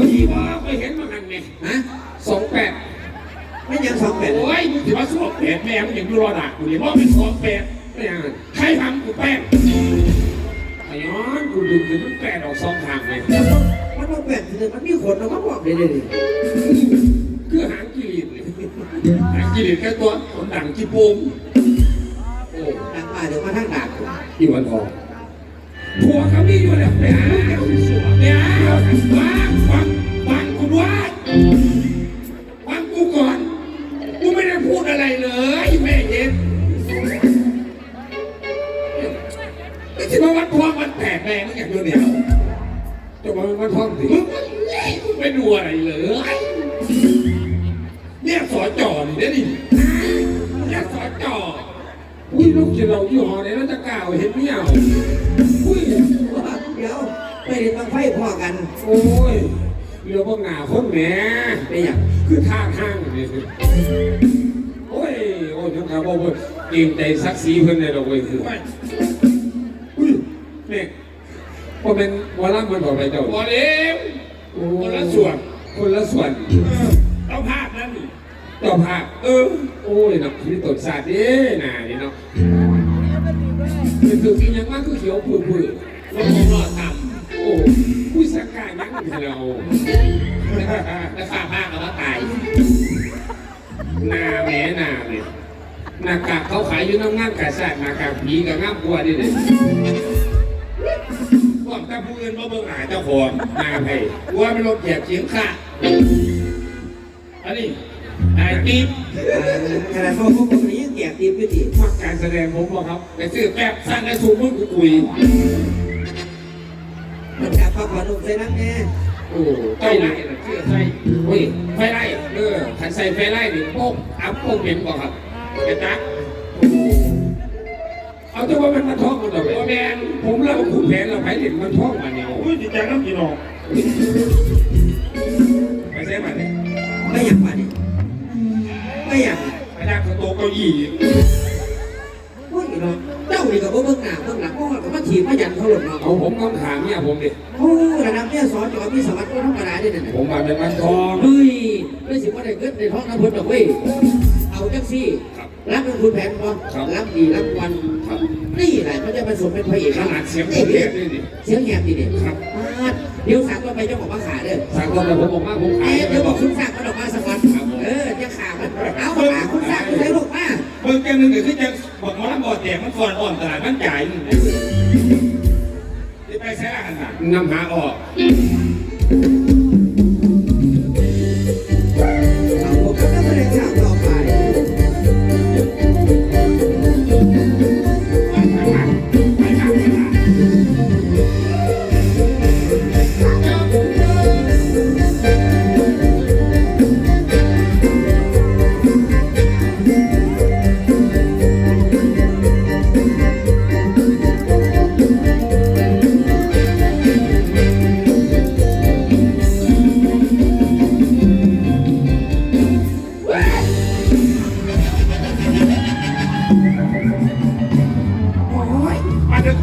คนอีว่าไปเห็นมาหันไงฮะสองแปดไม่ยังสองแปดโอ้ยมึงถือว่าสองแปดแม่มึงอย่างดูรอดักกูเนี่ยว่าเป็นสองแปดไม่ยังใครทำกูแป้งไอ้ย้อนกูดึงถึงมันแปดออกสองทางเลยมันมาแปดมันมีคนเอามาบอกเลยเลยคือหางกิริตเลยหางกิริตแค่ตัวขนดังจีปูมโอ้ดังมาเดี๋ยวมาทั้งดาบอีวันทอง ผัวเขามีอยู่แล้วไปหาไปหาวางวางวางกูด้วยวางกูก่อน กูไม่ได้พูดอะไรเลยแม่เย็นไม่ใช่ว่าวันทองวันแปดแม่มึงอย่างเดียวจะมาวันทองสิมึงไม่ดูอะไรเลยเนี่ยสอจอนี่เด้ดิเนี่ยสอจออุ้ยลูกจะเราอยี่ห้อไหนแล้วจะกล่าวเห็นไม่เอา เดี๋ยวไปเรียนบางไฟพ่อกัน โอ้ยเรือพวกหนาคนแหมไปอย่างคือท่าทางนี่สิโอ้ย โอ้ยทั้งขาบอกว่าเกรงใจซักซีเพิ่นเลยเราเว้ยคืออุ้ยเนี่ยพอเป็นวอลลัมมันบอกอะไรเจ้าพอเลี้ยงคนละส่วน คนละส่วนเจ้าภาพนั่นเจ้าภาพเออ โอ้ยเนาะที่ตดสาดเด้น่านี่เนาะเป็นคือกินยังมากคือเขียวปื้อร ถผมรอดทๆโอ้ผู้สักการยังเราำแล้วข้าภาก็ว่าตายหน้าแหมหน้าเลยหน้ากากเขาขายอยู่น้ำงานกาแสหน้ากากผีกับงามกลัวดิเลยพวกถ้าผู้อื่นมาเบิ่งหาเจ้าของหน้าไผ่กลัวไม่ลดเหยียบเฉียงข้าอันนี้ไอ้ติ๊บขนาดพ่อพวกนี้ยังแก่ตีพื้นที่มักการแสดงผมบอกครับไปซื้อแป๊บสั่งได้สูงมึงกูคุย มันจะพักผ่อนลงใส่น้ำแน่โอ้ไฟเจ้าไล่ไล่น่ะเชื่อใส่โอ้ยไฟไล่เออขันใส่ไฟไล่หนึ่งโป๊กอัพโป๊กเหม็นบอกครับกระจักเอาแต่ว่ามันมาท้องมันต่อไปตัวแดงผมเล่าคุณแผนเราไปเห็นมันท้องมาเนี่ยอุ้ยจิตใจน้ำกินออกไปใช่ไหมเนี่ยไม่อย่างมาดิไม่อย่างกระจักสโตเก้าอี้พวกนี้เนาะเจ้านี่กับพวกเบื้องหน้าเบื้องหลังพวกกับ มาถีบมายันเขาหล่นเนาะเอาผมคำถามเนี่ยผมดิโอ้ระดับเนี่ยสอนจอมีสวัสดิ์ก็ธรรมดาด้วยนั่นผมมาเป็นมันทองเฮ้ยไม่สิว่าได้เกิดในท้องน้ำพุดอกเว้ยเอาจังซี่ครับรับเป็นคุณแผนพอครับรับดีรับวันครับนี่แหละมันจะผสมเป็นพระเอกขนาดเสียงผมเรียกด้วยดิเสียงแหบดีเด็ดครับเดี๋ยวสั่งก็ไปเจ้าของมาขาเด้อสามคนแต่ผมบอกว่าผมขายเอ๊ะเดี๋ยวบอกคุณสั่ง เบิ่งกันหนึ่งก็คือจังบอกมันบ่อแตกมันฟอนอ่อนตลาดมันจ่ายนี่ไปใช้อาหารนักนำหาออก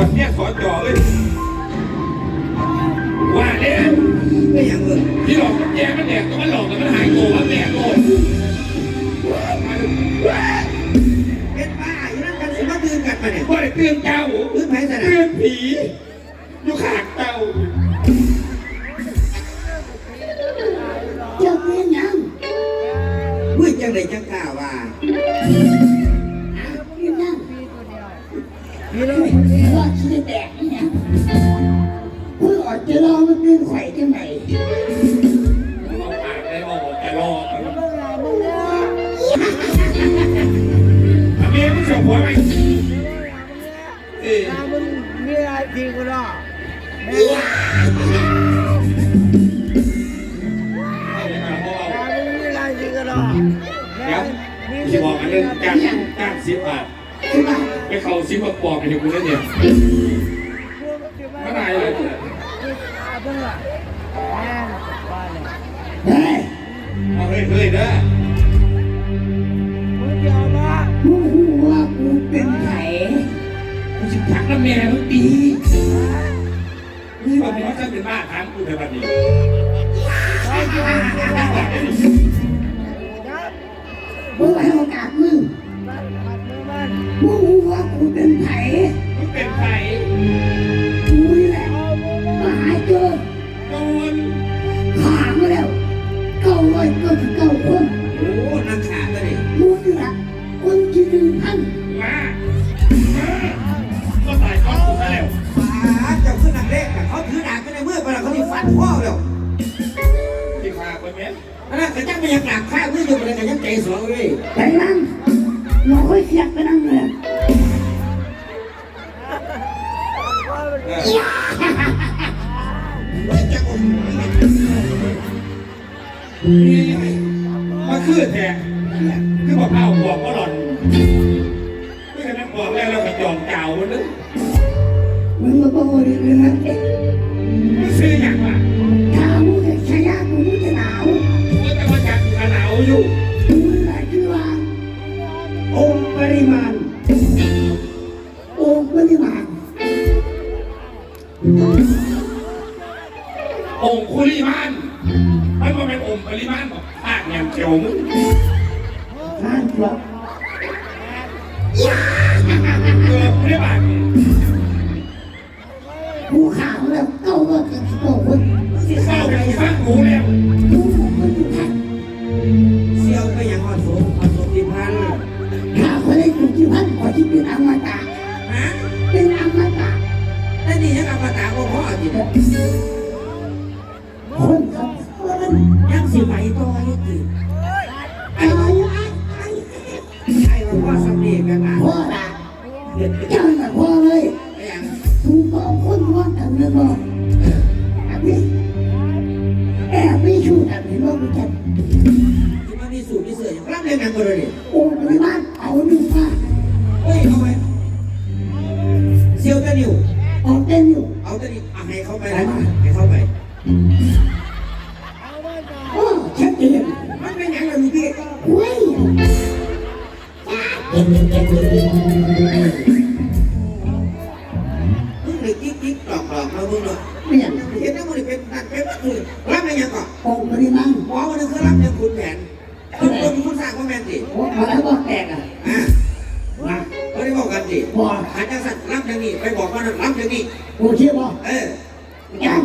วดเนี่ยสอนจ่อเลยว่าเนี่ยไม่อย่างเออที่หลอกมันแย่มันแดกก็มันหลอกแล้วมันหายโง่มันแดกโง่เป็นบ้าอยู่นั่นกันสิมาตื่นกันมาเนี่ยบ่ได้เตือนเจ้าตื่นไผ่สนะเตือนผีอยู่ขางเจ้าเจ้าเป็นหยังเมื่อจังไดจังกล้าว่า ว่าสิได้แดกนี่ยเพื่อออกจะรอมันเป็นไข่จังไหนเอาปากได้บอกแต่รอทำเมียมึงส่งหัวไหมเอ้ยมึงมีอะไรจริงก็ได้เอาไปหาพ่อมึงมีอะไรจริงก็ได้เดี๋ยวจะบอกอันนึงจ้างจ้างสิบบาท ไปเข้าสิบมาปอบไปถึงกูแล้วเนี่ยไม่ได้เลยเพิ่งอะแม่บ้านเนี่ยเฮ้ยเอาเฮ้ยเฮ้ยเด้อมึงยอมมามึงรู้ว่ากูเป็นไข่กูสิทักน้ำแม่มึงตีนี่วันนี้เขาจะเป็นบ้าถามกูในวันนี้มึงให้โอกาสมึงปัดปัดมือมันมึง ที่พาไปไหมอันนั้นก็ยังไม่ยังกราบข้ามืออยู่เลยก็ยังใจสองเลยไปนั่งเราค่อยเสียบไปนั่งเลยว่ามันเออนี่มาคือแท้คือบอกเอาบอกว่าหล่อนไม่กันนั้นบอกแล้วเราไปยอมเก่ามันเลยมึงมาบอกว่าเรื่องนั้นเองมันซื้ออย่างวะถ้ามึงจะใช้ยากู อยู่มึงนี่แหละคือว่าองค์ปริมาณองค์ปริมาณองคุลิมานมันมาเป็นองค์ปริมาณบอกภาคแนวเจียวมึงนั่นครับเกือบไม่ได้บาทกูข่าวแล้วเก้าร้อยเก้าสิบเก้าคนสิเข้าเศร้าไปไปฟังกูแล้ว ตะก็พ่อจิคนกับคนยังสิไปต่อยังสิไอ้ตายไอ้ว่าพ่อสำเนียงกันนะพ่อละเจ้าน่ะพ่อเลยไอ้ยังถูกต้องคนว่ากันเลยบอกอันนี้แอบไม่ชูกันเห็นว่มันจที่มันมีสูตรมีเสืออย่างรับเรียนกันก็เลยโอ้ มึงเลยกิ๊กกิ๊กตอกหลอกเรามึงเนาะเปลี่ยนเห็นแล้วมึงเป็นนั่นเป็นวัตถุรับอะไรยังก่อนองค์ปริมาณหมอวันนึงคือรับยังคุณแผนคุณคนคุณสร้างว่าแมนดิโอ้มาแล้วก็แตกอะอ่ามาเขาได้บอกกันดิบอกอาจารย์สัตว์รับอย่างนี้ไปบอกว่ารับอย่างนี้โอเคบอกเออยัง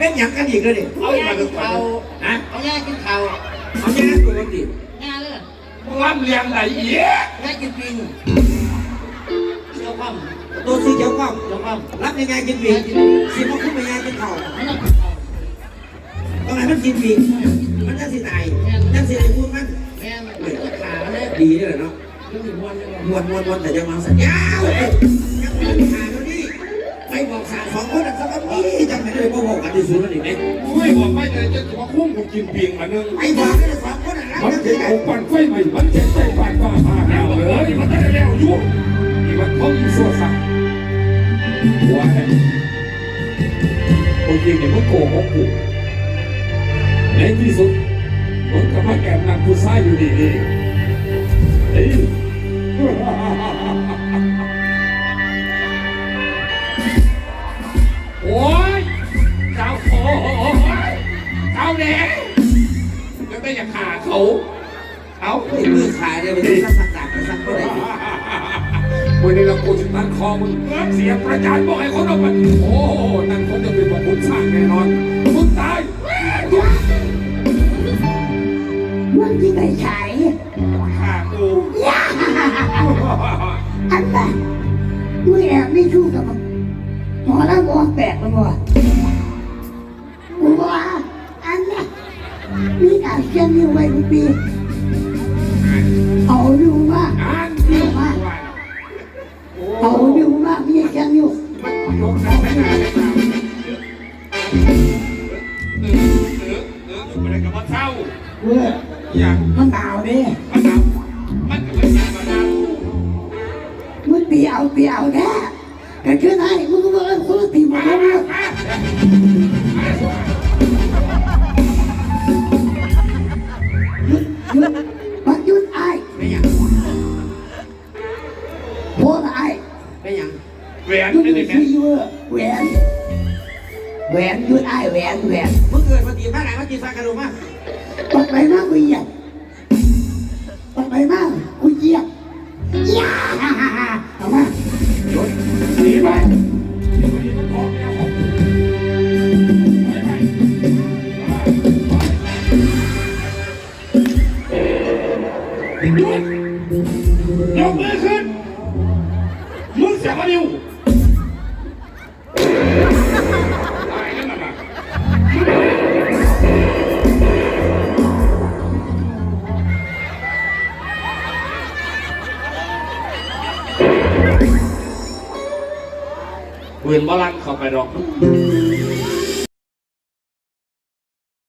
เป็นอย่างกันอีกเลยดิเอาอีกมาดูเขานะเอาย่ากินข้าวเอาแย่ตัวดิย่าเลยมึงรับเรียงไหนอีกย่ากินปิงเชียวความตัวสีเขียวก้อมเชียวความรับยังไงกินปีสิมันขึ้นไปยังกินเข่าไม่ต้องกินข้าวตรงไหนมันกินปีมันจะสิตายยังสิได้พูดมันแม่มันจะขาเลยดีเลยเนาะเรื่องหนึ่งวันเลยมวนมวนมวนแต่ยังมาสัญญายัง ไม่ได้ขาแล้วนี่ไปบอกขาสองคนนั้นสักทีจำไม่ได้บอกบอกกันที่สุดแล้วนี่ไหมไม่บอกไม่เลยจะมาคุ้มกูกินเพียงมานึงไปบอกกันสองคนนั้นมันแล้วเจ็บอกปั่นไฟใหม่มันเจ็บใจปั่นฟ้าผ่าแล้วเลยมันได้แล้วอยู่นี่มันท้องอีสัวสักหัวแห้งโอ้ยเนี่ยมันโกหกกูในที่สุดมันก็มาแอบนำผู้ชายอยู่ดีๆ แล้วแต่อย่าขาเขา เอาเป็นมือขาเลยมันสักสักสักสักเท่าไหร่มือในลำโพงตันคอมึงเสียประจานบอกให้คนออกมาโอ้นั่นคงจะเป็นของคุณสร้างแน่นอนคุณตายมึงที่ไหนขายขากูอันนั้นมึงแอบไม่ชู้กับมึหมอแล้วบอกแปลกมันบอก มีการเขียนนิ้วไว้ทุกปีเอาดูมากอ่านนิ้วมากเอาดูมากมีเขียนนิ้วมันยกน้ำไม่ได้ไม่ได้เออเออเอออยู่อะไรกับว่าเศร้าเว้ยอย่างมันหนาวดิมันหนาวมันก็ไม่ใช่มันหนาวมึงปีเอาปีเอาแน่แต่ขึ้นให้มึงก็บอกเออคนละปีหมดมาแล้ว นหยุดไม่ได้แม่ซีเวอร์แหวนแหวนหยุดไอ้แหวนแหวนมึงเกิดมาตีมาไหนมาตีสักกระดูกมาปักไปมากกูเหยียบปักไปมากกูเหยียบย่าฮ่าฮ่าฮ่าเอามาหนีไปเดี๋ยววันนี้มันออกแนวของกูไปไปหยุดยกมือขึ้นมึงเสียมาดิว ปืนบอลันเข้าไปหรอก